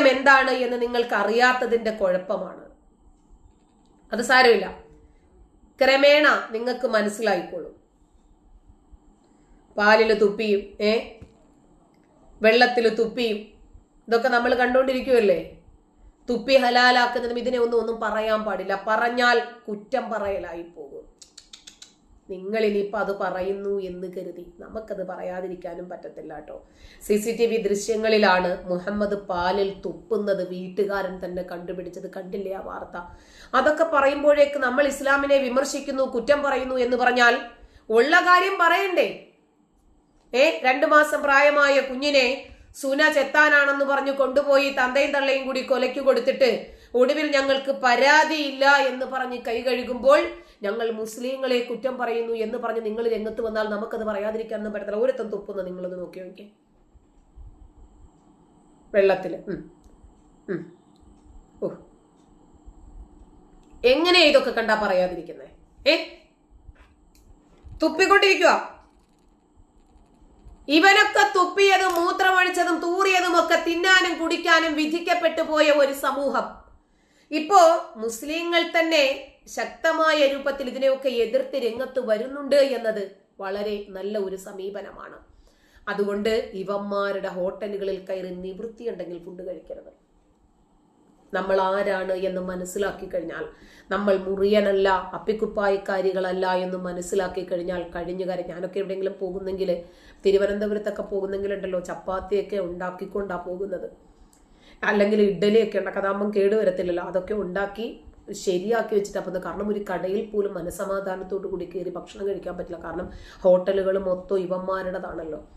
സത്യം എന്താണ് എന്ന് നിങ്ങൾക്ക് അറിയാത്തതിന്റെ കുഴപ്പമാണ്. അത് സാരമില്ല. ക്രമേണ നിങ്ങൾക്ക് മനസ്സിലായിക്കോളും. പാലിൽ തുപ്പിയും ഏ? വെള്ളത്തിൽ തുപ്പിയും ഇതൊക്കെ നമ്മൾ കണ്ടുകൊണ്ടിരിക്കുമല്ലേ തുപ്പി ഹലാലാക്കുന്നതും ഇതിനെ ഒന്നും ഒന്നും പറയാൻ പാടില്ല. പറഞ്ഞാൽ കുറ്റം പറയലായി പോകും. നിങ്ങൾ ഇനിയിപ്പോൾ അത് പറയുന്നു എന്ന് കരുതി. നമുക്കത് പറയാതിരിക്കാനും പറ്റത്തില്ല കേട്ടോ. സി സി ടി വി ദൃശ്യങ്ങളിലാണ് മുഹമ്മദ് പാലിൽ തുപ്പുന്നത് വീട്ടുകാരൻ തന്നെ കണ്ടുപിടിച്ചത്. കണ്ടില്ലേ ആ വാർത്ത? അതൊക്കെ പറയുമ്പോഴേക്ക് നമ്മൾ ഇസ്ലാമിനെ വിമർശിക്കുന്നു കുറ്റം പറയുന്നു എന്ന് പറഞ്ഞാൽ ഉള്ള കാര്യം പറയണ്ടേ? ഏ രണ്ടു മാസം പ്രായമായ കുഞ്ഞിനെ സുന ചെത്താനാണെന്ന് പറഞ്ഞു കൊണ്ടുപോയി തന്തയും തള്ളയും കൂടി കൊലയ്ക്ക് കൊടുത്തിട്ട് ഒടുവിൽ ഞങ്ങൾക്ക് പരാതിയില്ല എന്ന് പറഞ്ഞ് കൈ കഴുകുമ്പോൾ ഞങ്ങൾ മുസ്ലിങ്ങളെ കുറ്റം പറയുന്നു എന്ന് പറഞ്ഞ് നിങ്ങൾ രംഗത്ത് വന്നാൽ നമുക്കത് പറയാതിരിക്കാനൊന്നും പറ്റത്തില്ല. ഒരുത്തം തുപ്പുന്ന നിങ്ങളത് നോക്കി നോക്കി. ഉം. ഓ. എങ്ങനെ ഇതൊക്കെ കണ്ടാ പറയാതിരിക്കുന്നേ? ഏ? തുപ്പിക്കൊണ്ടിരിക്കുക ഇവനൊക്കെ തുപ്പിയതും മൂത്രമൊഴിച്ചതും തൂറിയതും ഒക്കെ തിന്നാനും കുടിക്കാനും വിധിക്കപ്പെട്ടു പോയ ഒരു സമൂഹം. ഇപ്പോ മുസ്ലിങ്ങൾ തന്നെ ശക്തമായ രൂപത്തിൽ ഇതിനെയൊക്കെ എതിർത്ത് രംഗത്ത് വരുന്നുണ്ട് എന്നത് വളരെ നല്ല ഒരു സമീപനമാണ്. അതുകൊണ്ട് ഇവന്മാരുടെ ഹോട്ടലുകളിൽ കയറി നിവൃത്തിയുണ്ടെങ്കിൽ ഫുഡ് കഴിക്കരുത്. നമ്മൾ ആരാണ് എന്ന് മനസ്സിലാക്കി കഴിഞ്ഞാൽ നമ്മൾ മുറിയനല്ല അപ്പിക്കുപ്പായക്കാരികളല്ല എന്ന് മനസ്സിലാക്കി കഴിഞ്ഞാൽ കഴിഞ്ഞ കാര്യം. ഞാനൊക്കെ എവിടെയെങ്കിലും പോകുന്നെങ്കിൽ തിരുവനന്തപുരത്തൊക്കെ പോകുന്നെങ്കിലുണ്ടല്ലോ ചപ്പാത്തിയൊക്കെ ഉണ്ടാക്കിക്കൊണ്ടാണ് പോകുന്നത്. അല്ലെങ്കിൽ ഇഡ്ഡലിയൊക്കെ ഉണ്ടാക്കാതാകുമ്പം അതാകുമ്പം കേട് അതൊക്കെ ഉണ്ടാക്കി ശരിയാക്കി വെച്ചിട്ട് അപ്പം കാരണം ഒരു കടയിൽ പോലും മനസമാധാനത്തോടു കൂടി കയറി ഭക്ഷണം കഴിക്കാൻ പറ്റില്ല. കാരണം ഹോട്ടലുകൾ മൊത്തം ഇവന്മാരുടേതാണല്ലോ.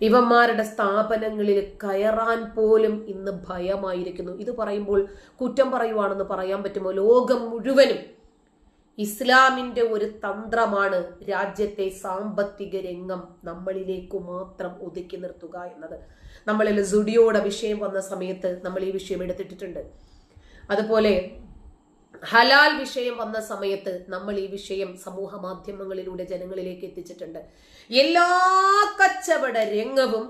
ഇവന്മാരുടെ സ്ഥാപനങ്ങളിൽ കയറാൻ പോലും ഇന്ന് ഭയമായിരിക്കുന്നു. ഇത് പറയുമ്പോൾ കുറ്റം പറയുവാണെന്ന് പറയാൻ പറ്റുമോ? ലോകം മുഴുവനും ഇസ്ലാമിന്റെ ഒരു തന്ത്രമാണ് രാജ്യത്തെ സാമ്പത്തിക രംഗം നമ്മളിലേക്ക് മാത്രം ഒതുക്കി നിർത്തുക എന്നത്. നമ്മളിൽ സുഡിയോടെ വിഷയം വന്ന സമയത്ത് നമ്മൾ ഈ വിഷയം എടുത്തിട്ടിട്ടുണ്ട്. അതുപോലെ ഹലാൽ വിഷയം വന്ന സമയത്ത് നമ്മൾ ഈ വിഷയം സമൂഹ മാധ്യമങ്ങളിലൂടെ ജനങ്ങളിലേക്ക് എത്തിച്ചിട്ടുണ്ട്. എല്ലാ കച്ചവട രംഗവും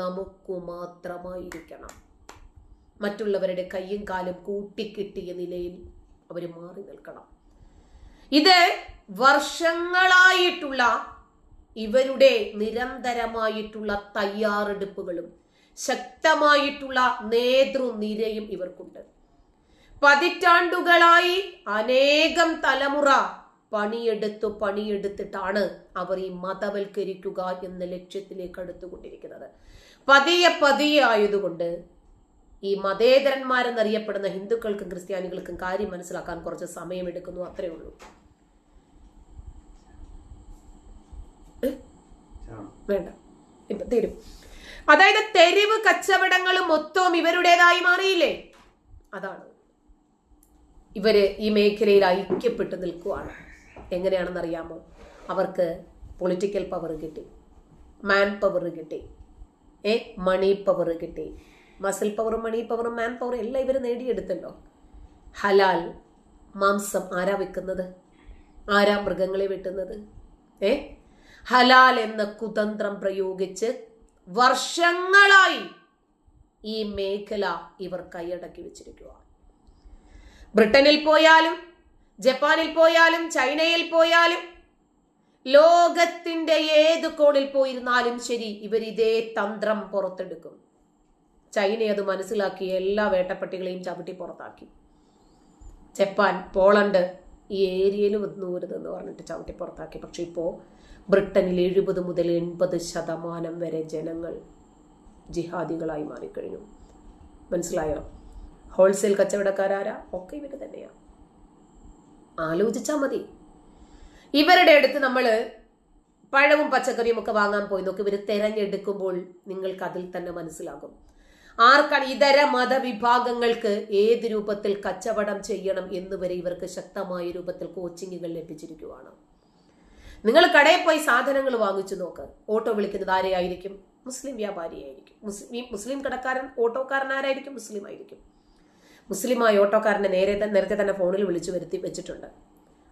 നമുക്ക് മാത്രമായിരിക്കണം. മറ്റുള്ളവരുടെ കയ്യും കാലും കൂട്ടിക്കിട്ടിയ നിലയിൽ അവർ മാറി നിൽക്കണം. ഇത് വർഷങ്ങളായിട്ടുള്ള ഇവരുടെ നിരന്തരമായിട്ടുള്ള തയ്യാറെടുപ്പുകളും ശക്തമായിട്ടുള്ള നേതൃനിരയും ഇവർക്കുണ്ട്. പതിറ്റാണ്ടുകളായി അനേകം തലമുറ പണിയെടുത്തു പണിയെടുത്തിട്ടാണ് അവർ ഈ മതവൽക്കരിക്കുക എന്ന ലക്ഷ്യത്തിലേക്ക് അടുത്തുകൊണ്ടിരിക്കുന്നത്. പതിയെ പതിയെ ആയതുകൊണ്ട് ഈ മതേതരന്മാരെന്നറിയപ്പെടുന്ന ഹിന്ദുക്കൾക്കും ക്രിസ്ത്യാനികൾക്കും കാര്യം മനസ്സിലാക്കാൻ കുറച്ച് സമയമെടുക്കുന്നു. അത്രേ ഉള്ളൂ. വേണ്ട. ഇപ്പൊ തരും. അതായത് തെരുവ് കച്ചവടങ്ങളും മൊത്തവും ഇവരുടേതായി മാറിയില്ലേ? അതാണ്. ഇവർ ഈ മേഖലയിൽ ഐക്യപ്പെട്ട് നിൽക്കുവാണ്. എങ്ങനെയാണെന്ന് അറിയാമോ അവർക്ക് പൊളിറ്റിക്കൽ പവർ കിട്ടി. മാൻ പവർ കിട്ടി. ഏ? മണി പവർ കിട്ടി. മസിൽ പവറും മണി പവറും മാൻ പവറും എല്ലാം ഇവർ നേടിയെടുത്തല്ലോ. ഹലാൽ മാംസം ആരാ വെക്കുന്നത്? ആരാ മൃഗങ്ങളെ വെട്ടുന്നത്? ഏ? ഹലാൽ എന്ന കുതന്ത്രം പ്രയോഗിച്ച് വർഷങ്ങളായി ഈ മേഖല ഇവർ കൈയടക്കി വെച്ചിരിക്കുക ബ്രിട്ടനിൽ പോയാലും ജപ്പാനിൽ പോയാലും ചൈനയിൽ പോയാലും ലോകത്തിന്റെ ഏത് കോണിൽ പോയിരുന്നാലും ശരി ഇവർ ഇതേ തന്ത്രം പുറത്തെടുക്കും. ചൈന അത് മനസ്സിലാക്കി എല്ലാ വേട്ടപ്പട്ടികളെയും ചവിട്ടി പുറത്താക്കി. ജപ്പാൻ പോളണ്ട് ഈ ഏരിയയിൽ വന്നൂരുതെന്ന് പറഞ്ഞിട്ട് ചവിട്ടി പുറത്താക്കി. പക്ഷെ ഇപ്പോൾ ബ്രിട്ടനിൽ എഴുപത് മുതൽ എൺപത് ശതമാനം വരെ ജനങ്ങൾ ജിഹാദികളായി മാറിക്കഴിഞ്ഞു. മനസ്സിലായോ? ഹോൾസെയിൽ കച്ചവടക്കാരാരാ? ഒക്കെ ഇവർ തന്നെയാ. ആലോചിച്ചാ മതി. ഇവരുടെ അടുത്ത് നമ്മൾ പഴവും പച്ചക്കറിയും ഒക്കെ വാങ്ങാൻ പോയി നോക്കി. ഇവർ തിരഞ്ഞെടുക്കുമ്പോൾ നിങ്ങൾക്ക് അതിൽ തന്നെ മനസ്സിലാകും. ആർക്കാണ് ഇതര മതവിഭാഗങ്ങൾക്ക് ഏത് രൂപത്തിൽ കച്ചവടം ചെയ്യണം എന്ന് വരെ ഇവർക്ക് ശക്തമായ രൂപത്തിൽ കോച്ചിങ്ങുകൾ ലഭിച്ചിരിക്കുവാണ്. നിങ്ങൾ കടയിൽ പോയി സാധനങ്ങൾ വാങ്ങിച്ചു നോക്ക്. ഓട്ടോ വിളിക്കുന്നത് ആരെയായിരിക്കും? മുസ്ലിം വ്യാപാരിയായിരിക്കും. മുസ്ലിം മുസ്ലിം കടക്കാരൻ ഓട്ടോക്കാരൻ ആരായിരിക്കും? മുസ്ലിം ആയിരിക്കും. മുസ്ലിമായ ഓട്ടോക്കാരനെ നേരെ നേരത്തെ തന്നെ ഫോണിൽ വിളിച്ചു വരുത്തി വെച്ചിട്ടുണ്ട്.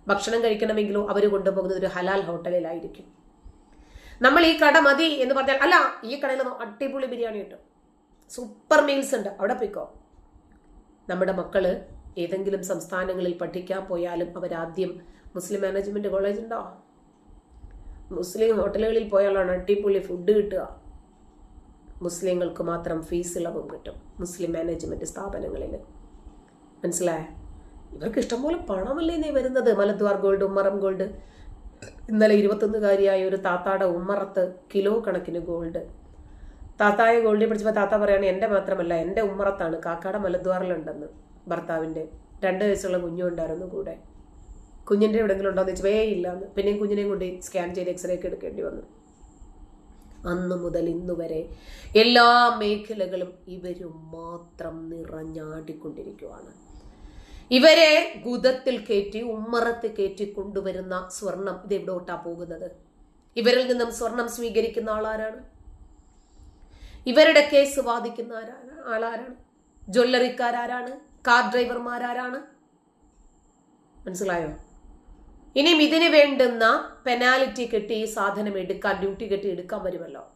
ഭക്ഷണം കഴിക്കണമെങ്കിലോ അവർ കൊണ്ടുപോകുന്നത് ഒരു ഹലാൽ ഹോട്ടലിലായിരിക്കും. നമ്മൾ ഈ കട മതി എന്ന് പറഞ്ഞാൽ അല്ല ഈ കടയിൽ അടിപൊളി ബിരിയാണി കിട്ടും സൂപ്പർ മീൽസ് ഉണ്ട്. അവിടെ പോയിക്കോ. നമ്മുടെ മക്കൾ ഏതെങ്കിലും സംസ്ഥാനങ്ങളിൽ പഠിക്കാൻ പോയാലും അവരാദ്യം മുസ്ലിം മാനേജ്മെന്റ് കോളേജ് ഉണ്ടോ? മുസ്ലിം ഹോട്ടലുകളിൽ പോയാലാണ് അടിപൊളി ഫുഡ് കിട്ടുക. മുസ്ലിങ്ങൾക്ക് മാത്രം ഫീസ് ഇളവും കിട്ടും. മുസ്ലിം മാനേജ്മെന്റ് സ്ഥാപനങ്ങളിൽ. മനസ്സിലായ? ഇവർക്ക് ഇഷ്ടംപോലെ പണമല്ലേ നീ വരുന്നത്? മലദ്വാർ ഗോൾഡ് ഉമ്മറം ഗോൾഡ് ഇന്നലെ ഇരുപത്തൊന്നുകാരിയായ ഒരു താത്താടെ ഉമ്മറത്ത് കിലോ കണക്കിന് ഗോൾഡ് താത്തായ ഗോൾഡിൽ പിടിച്ചപ്പോൾ താത്ത പറയാണ് എന്റെ മാത്രമല്ല എന്റെ ഉമ്മറത്താണ് കാക്കാടെ മലദ്വാറിലുണ്ടെന്ന് ഭർത്താവിന്റെ രണ്ട് വയസ്സുള്ള കുഞ്ഞുണ്ടായിരുന്നു കൂടെ. കുഞ്ഞിന്റെ എവിടെയെങ്കിലും ഉണ്ടോ എന്ന് ചോദിച്ചപ്പോൾ വേ ഇല്ലാന്ന്. പിന്നെയും കുഞ്ഞിനെയും കൂടി സ്കാൻ ചെയ്ത് എക്സ്റേ ഒക്കെ എടുക്കേണ്ടി വന്നു. അന്ന് മുതൽ ഇന്ന് വരെ എല്ലാ മേഖലകളും ഇവരും മാത്രം നിറഞ്ഞാടിക്കൊണ്ടിരിക്കുവാണ്. ഇവരെ ഗുദത്തിൽ കയറ്റി ഉമ്മറത്ത് കയറ്റി കൊണ്ടുവരുന്ന സ്വർണം ഇത് എവിടോട്ടാ പോകുന്നത്? ഇവരിൽ നിന്നും സ്വർണം സ്വീകരിക്കുന്ന ആളാരാണ്? ഇവരുടെ കേസ് വാദിക്കുന്ന ആരാണ്? ആളാരാണ്? ജ്വല്ലറിക്കാരാരാണ്? കാർ ഡ്രൈവർമാരാരാണ്? മനസ്സിലായോ? ഇനിയും ഇതിന് വേണ്ടുന്ന പെനാലിറ്റി കെട്ടി ഈ സാധനം എടുക്കാൻ ഡ്യൂട്ടി കെട്ടി എടുക്കാൻ വരുമല്ലോ.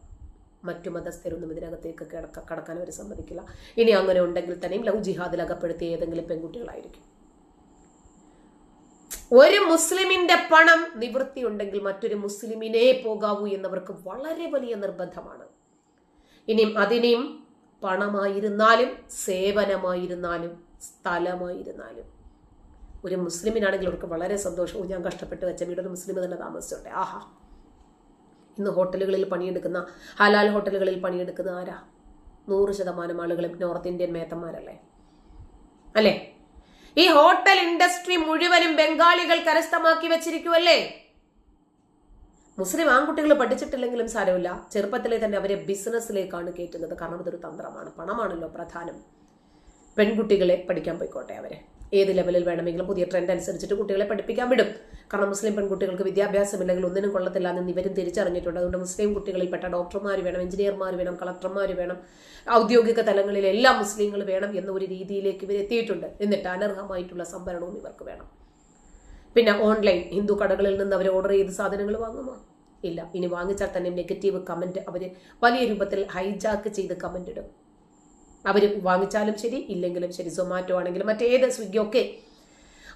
മറ്റു മതസ്ഥരൊന്നും ഇതിനകത്തേക്ക് കിടക്ക കടക്കാൻ അവർ സമ്മതിക്കില്ല. ഇനി അങ്ങനെ ഉണ്ടെങ്കിൽ തന്നെയും ലവ് ജിഹാദിൽ അകപ്പെടുത്തിയ ഏതെങ്കിലും പെൺകുട്ടികളായിരിക്കും. ഒരു മുസ്ലിമിന്റെ പണം നിവൃത്തി ഉണ്ടെങ്കിൽ മറ്റൊരു മുസ്ലിമിനെ പോകാവൂ എന്നവർക്ക് വളരെ വലിയ നിർബന്ധമാണ്. ഇനിയും അതിനെയും പണമായിരുന്നാലും സേവനമായിരുന്നാലും സ്ഥലമായിരുന്നാലും. ഒരു മുസ്ലിമിനാണെങ്കിൽ അവർക്ക് വളരെ സന്തോഷവും ഞാൻ കഷ്ടപ്പെട്ട് വെച്ച വീടൊരു മുസ്ലിം തന്നെ താമസിച്ചോട്ടെ. ആഹാ. ഇന്ന് ഹോട്ടലുകളിൽ പണിയെടുക്കുന്ന ഹലാൽ ഹോട്ടലുകളിൽ പണിയെടുക്കുന്ന ആരാ? നൂറ് ശതമാനം ആളുകളും നോർത്ത് ഇന്ത്യൻ മേത്തന്മാരല്ലേ? അല്ലേ? ഈ ഹോട്ടൽ ഇൻഡസ്ട്രി മുഴുവനും ബംഗാളികൾ കരസ്ഥമാക്കി വെച്ചിരിക്കുവല്ലേ? മുസ്ലിം ആൺകുട്ടികൾ പഠിച്ചിട്ടില്ലെങ്കിലും സാരമില്ല. ചെറുപ്പത്തിലെ തന്നെ അവരെ ബിസിനസ്സിലേക്കാണ് കയറ്റുന്നത്. കാരണം ഇതൊരു തന്ത്രമാണ്. പണമാണല്ലോ പ്രധാനം. പെൺകുട്ടികളെ പഠിക്കാൻ പോയിക്കോട്ടെ അവരെ. ഏത് ലെവലിൽ വേണമെങ്കിലും പുതിയ ട്രെൻഡ് അനുസരിച്ചിട്ട് കുട്ടികളെ പഠിപ്പിക്കാൻ വിടും. കാരണം മുസ്ലിം പെൺകുട്ടികൾക്ക് വിദ്യാഭ്യാസമില്ലെങ്കിൽ ഒന്നിനും കൊള്ളത്തില്ല എന്ന് ഇവരും തിരിച്ചറിഞ്ഞിട്ടുണ്ട്. അതുകൊണ്ട് മുസ്ലിം കുട്ടികളിൽപ്പെട്ട ഡോക്ടർമാർ വേണം എഞ്ചിനീയർമാർ വേണം കളക്ടർമാർ വേണം ഔദ്യോഗിക തലങ്ങളിൽ എല്ലാ മുസ്ലിങ്ങൾ വേണം എന്ന ഒരു രീതിയിലേക്ക് ഇവർ എത്തിയിട്ടുണ്ട്. എന്നിട്ട് അനർഹമായിട്ടുള്ള സംഭരണവും ഇവർക്ക് വേണം. പിന്നെ ഓൺലൈൻ ഹിന്ദു കടകളിൽ നിന്ന് അവർ ഓർഡർ ചെയ്ത് സാധനങ്ങൾ വാങ്ങുമോ? ഇല്ല. ഇനി വാങ്ങിച്ചാൽ തന്നെ നെഗറ്റീവ് കമന്റ് അവർ വലിയ രൂപത്തിൽ ഹൈജാക്ക് ചെയ്ത് കമന്റ് ഇടും. അവർ വാങ്ങിച്ചാലും ശരി ഇല്ലെങ്കിലും ശരി സൊമാറ്റോ ആണെങ്കിലും മറ്റേത് സ്വിഗ്ഗി ഒക്കെ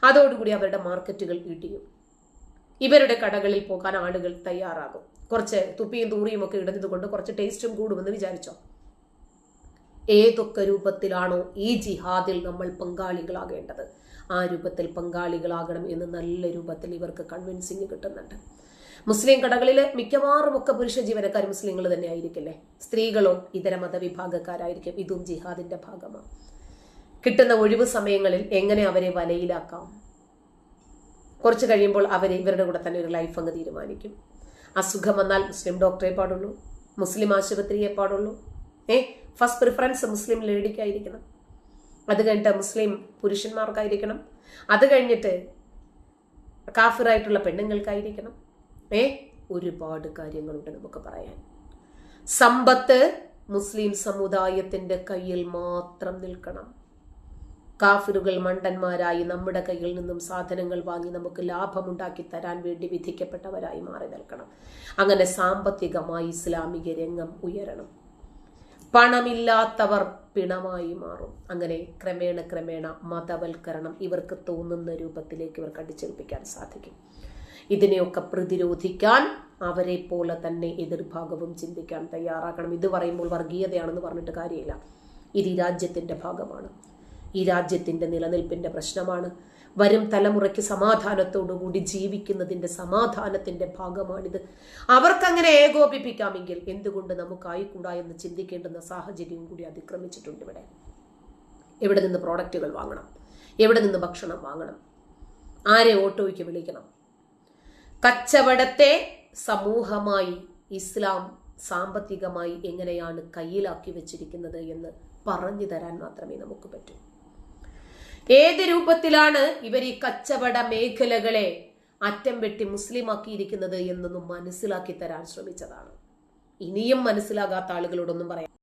അതോടുകൂടി അവരുടെ മാർക്കറ്റുകൾ ഇടിയും. ഇവരുടെ കടകളിൽ പോകാൻ ആളുകൾ തയ്യാറാകും. കുറച്ച് തുപ്പിയും തൂറിയും ഒക്കെ ഇടുന്നതുകൊണ്ട് കുറച്ച് ടേസ്റ്റും കൂടുമെന്ന് വിചാരിച്ചോ? ഏതൊക്കെ രൂപത്തിലാണോ ഈ ജിഹാദിൽ നമ്മൾ പങ്കാളികളാകേണ്ടത്? ആ രൂപത്തിൽ പങ്കാളികളാകണം എന്ന് നല്ല രൂപത്തിൽ ഇവർക്ക് കൺവിൻസിങ് കിട്ടുന്നുണ്ട്. മുസ്ലിം കടകളിൽ മിക്കവാറും ഒക്കെ പുരുഷ ജീവനക്കാർ മുസ്ലിങ്ങൾ തന്നെ ആയിരിക്കില്ലേ സ്ത്രീകളോ ഇതര മതവിഭാഗക്കാരായിരിക്കും. ഇതും ജിഹാദിന്റെ ഭാഗമാണ്. കിട്ടുന്ന ഒഴിവ് സമയങ്ങളിൽ എങ്ങനെ അവരെ വലയിലാക്കാം? കുറച്ച് കഴിയുമ്പോൾ അവരെ ഇവരുടെ കൂടെ തന്നെ ഒരു ലൈഫ് അങ്ങ് തീരുമാനിക്കും. അസുഖം വന്നാൽ മുസ്ലിം ഡോക്ടറെ പാടുള്ളൂ. മുസ്ലിം ആശുപത്രിയെ പാടുള്ളൂ. ഏ? ഫസ്റ്റ് പ്രിഫറൻസ് മുസ്ലിം ലേഡിക്കായിരിക്കണം അത് കഴിഞ്ഞിട്ട് മുസ്ലിം പുരുഷന്മാർക്കായിരിക്കണം. അത് കഴിഞ്ഞിട്ട് കാഫിറായിട്ടുള്ള പെണ്ണുങ്ങൾക്കായിരിക്കണം. ഏ ഒരുപാട് കാര്യങ്ങളുണ്ട് നമുക്ക് പറയാൻ. സമ്പത്ത് മുസ്ലിം സമുദായത്തിന്റെ കയ്യിൽ മാത്രം നിൽക്കണം. കാഫിറുകൾ മണ്ടന്മാരായി നമ്മുടെ കയ്യിൽ നിന്നും സാധനങ്ങൾ വാങ്ങി നമുക്ക് ലാഭമുണ്ടാക്കി തരാൻ വേണ്ടി വിധിക്കപ്പെട്ടവരായി മാറി നിൽക്കണം. അങ്ങനെ സാമ്പത്തികമായി ഇസ്ലാമിക രംഗം ഉയരണം. പണമില്ലാത്തവർ പിണമായി മാറും. അങ്ങനെ ക്രമേണ ക്രമേണ മതവൽക്കരണം ഇവർക്ക് തോന്നുന്ന രൂപത്തിലേക്ക് ഇവർക്ക് അടിച്ചേൽപ്പിക്കാൻ സാധിക്കും. ഇതിനെയൊക്കെ പ്രതിരോധിക്കാൻ അവരെ പോലെ തന്നെ എതിർഭാഗവും ചിന്തിക്കാൻ തയ്യാറാക്കണം ഇത് പറയുമ്പോൾ വർഗീയതയാണെന്ന് പറഞ്ഞിട്ട് കാര്യമില്ല. ഇത് ഈ രാജ്യത്തിന്റെ ഭാഗമാണ്. ഈ രാജ്യത്തിന്റെ നിലനിൽപ്പിന്റെ പ്രശ്നമാണ്. വരും തലമുറയ്ക്ക് സമാധാനത്തോടുകൂടി ജീവിക്കുന്നതിന്റെ സമാധാനത്തിന്റെ ഭാഗമാണിത്. അവർക്കങ്ങനെ ഏകോപിപ്പിക്കാമെങ്കിൽ എന്തുകൊണ്ട് നമുക്കായിക്കൂടാ എന്ന് ചിന്തിക്കേണ്ടുന്ന സാഹചര്യവും കൂടി അതിക്രമിച്ചിട്ടുണ്ട് ഇവിടെ. എവിടെ നിന്ന് പ്രോഡക്റ്റുകൾ വാങ്ങണം? എവിടെ നിന്ന് ഭക്ഷണം വാങ്ങണം? ആരെ ഓട്ടോയ്ക്ക് വിളിക്കണം? കച്ചവടത്തെ സമൂഹമായി ഇസ്ലാം സാമ്പത്തികമായി എങ്ങനെയാണ് കയ്യിലാക്കി വെച്ചിരിക്കുന്നത് എന്ന് പറഞ്ഞു തരാൻ മാത്രമേ നമുക്ക് പറ്റൂ. ഏത് രൂപത്തിലാണ് ഇവർ ഈ കച്ചവട മേഖലകളെ അറ്റം വെട്ടി മുസ്ലിമാക്കിയിരിക്കുന്നത് എന്നൊന്നും മനസ്സിലാക്കി തരാൻ ശ്രമിച്ചതാണ്. ഇനിയും മനസ്സിലാകാത്ത ആളുകളോടൊന്നും പറയാം.